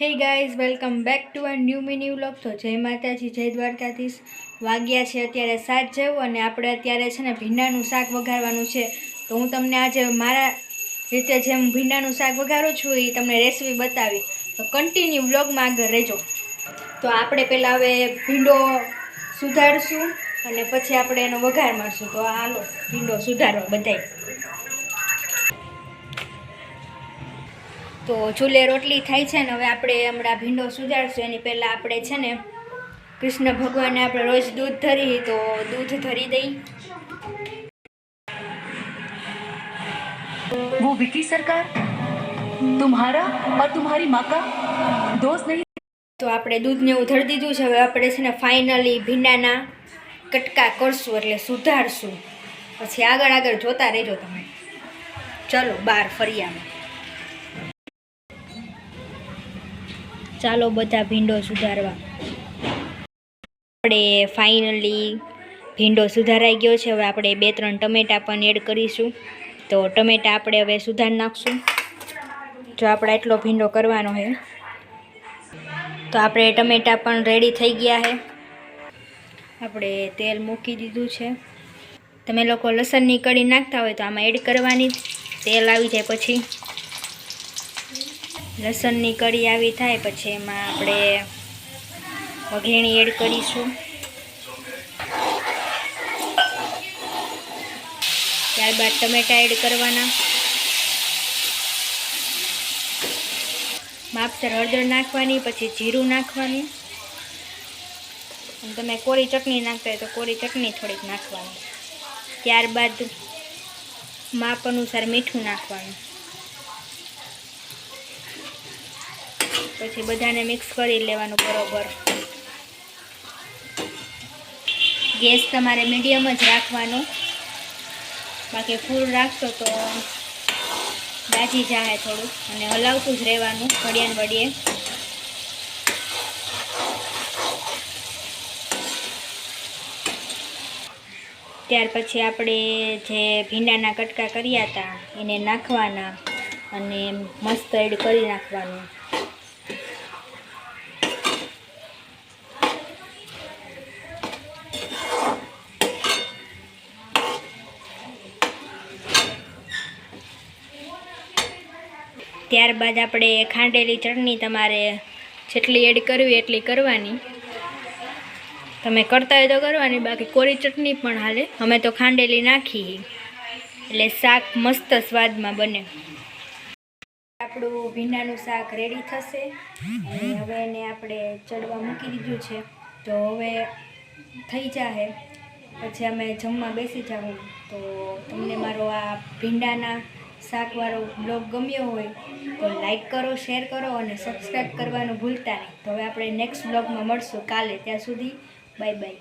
Hey guys welcome back to a new mini vlog તો જય માતાજી, જય દ્વારકાધીશ. વાગ્યા છે અત્યારે સાત જેવું અને આપણે અત્યારે છે ને ભીંડાનું શાક વઘારવાનું છે. તો હું તમને આજે મારા રીતે જેમ ભીંડાનું શાક વઘારું છું એ તમને રેસીપી બતાવી. તો કન્ટિન્યુ વ્લોગમાં આગળ રહેજો. તો આપણે પહેલાં હવે ભીંડો સુધારશું અને પછી આપણે એનો વઘાર મારશું. તો હાલો, ભીંડો સુધારવા બધાય. તો ચૂલે રોટલી થાય છે ને હવે આપણે હમણાં ભીંડો સુધારશું એની પહેલાં આપણે છે ને કૃષ્ણ ભગવાનને આપણે રોજ દૂધ ધરી તો દૂધ ધરી દઈ वो विकी सरकार तुम्हारा और तुम्हारी माँ का दोस्त नहीं તો આપણે દૂધને એવું ધરી દીધું છે હવે આપણે છે ને ફાઇનલી ભીંડાના કટકા કરશું એટલે સુધારશું પછી આગળ આગળ જોતા રહેજો તમે ચલો બહાર ફરી આવે ચાલો બધા ભીંડો સુધારવા. આપણે ફાઇનલી ભીંડો સુધારાઈ ગયો છે. હવે આપણે બે ત્રણ ટમેટાં પણ એડ કરીશું. તો ટમેટાં આપણે હવે સુધાર નાખશું. જો આપણે એટલો ભીંડો કરવાનો છે. તો આપણે ટમેટાં પણ રેડી થઈ ગયા છે. આપણે તેલ મૂકી દીધું છે. તમે લોકો લસણની કઢી નાખતા હોય તો આમાં એડ કરવાની. તેલ આવી જાય પછી. લસણની કઢી આવી થાય, પછી એમાં આપણે વઘેણી એડ કરીશું. ત્યારબાદ ટમેટા એડ કરવાના. માપસર હળદર નાખવાની, પછી જીરું નાખવાનું. તમે કોરી ચટણી નાખતા હોય તો કોરી ચટણી થોડીક નાખવાની. ત્યારબાદ માપ અનુસાર મીઠું નાખવાનું. પછી બધાને મિક્સ કરી લેવાનું બરોબર. ગેસ તમારે મીડિયમ જ રાખવાનો. બાકી ફૂલ રાખશો તો દાજી જાય થોડું અને હલાવતું જ રહેવાનું ઘડિયાને વડીએ ત્યાર પછી આપણે જે ભીંડાના કટકા કર્યા હતા એને નાખવાના અને મસ્ત એડ કરી નાખવાનું. ત્યારબાદ આપણે ખાંડેલી ચટણી તમારે જેટલી એડ કરવી એટલી કરવાની. તમે કરતા હોય તો કરવાની, બાકી કોરી ચટણી પણ હાલે. અમે તો ખાંડેલી નાખી એટલે શાક મસ્ત સ્વાદમાં બને. આપણું ભીંડાનું શાક રેડી થશે. અને હવે એને આપણે ચડવા મૂકી દીધું છે. તો હવે થઈ જાહે. પછી અમે જમવા બેસી જાઉં તો તમને મારો આ ભીંડાના શાકવાળો બ્લોગ ગમ્યો હોય તો લાઈક કરો, શેર કરો અને સબસ્ક્રાઈબ કરવાનું ભૂલતા નહીં. તો હવે આપણે નેક્સ્ટ બ્લોગમાં મળશું કાલે. ત્યાં સુધી બાય બાય.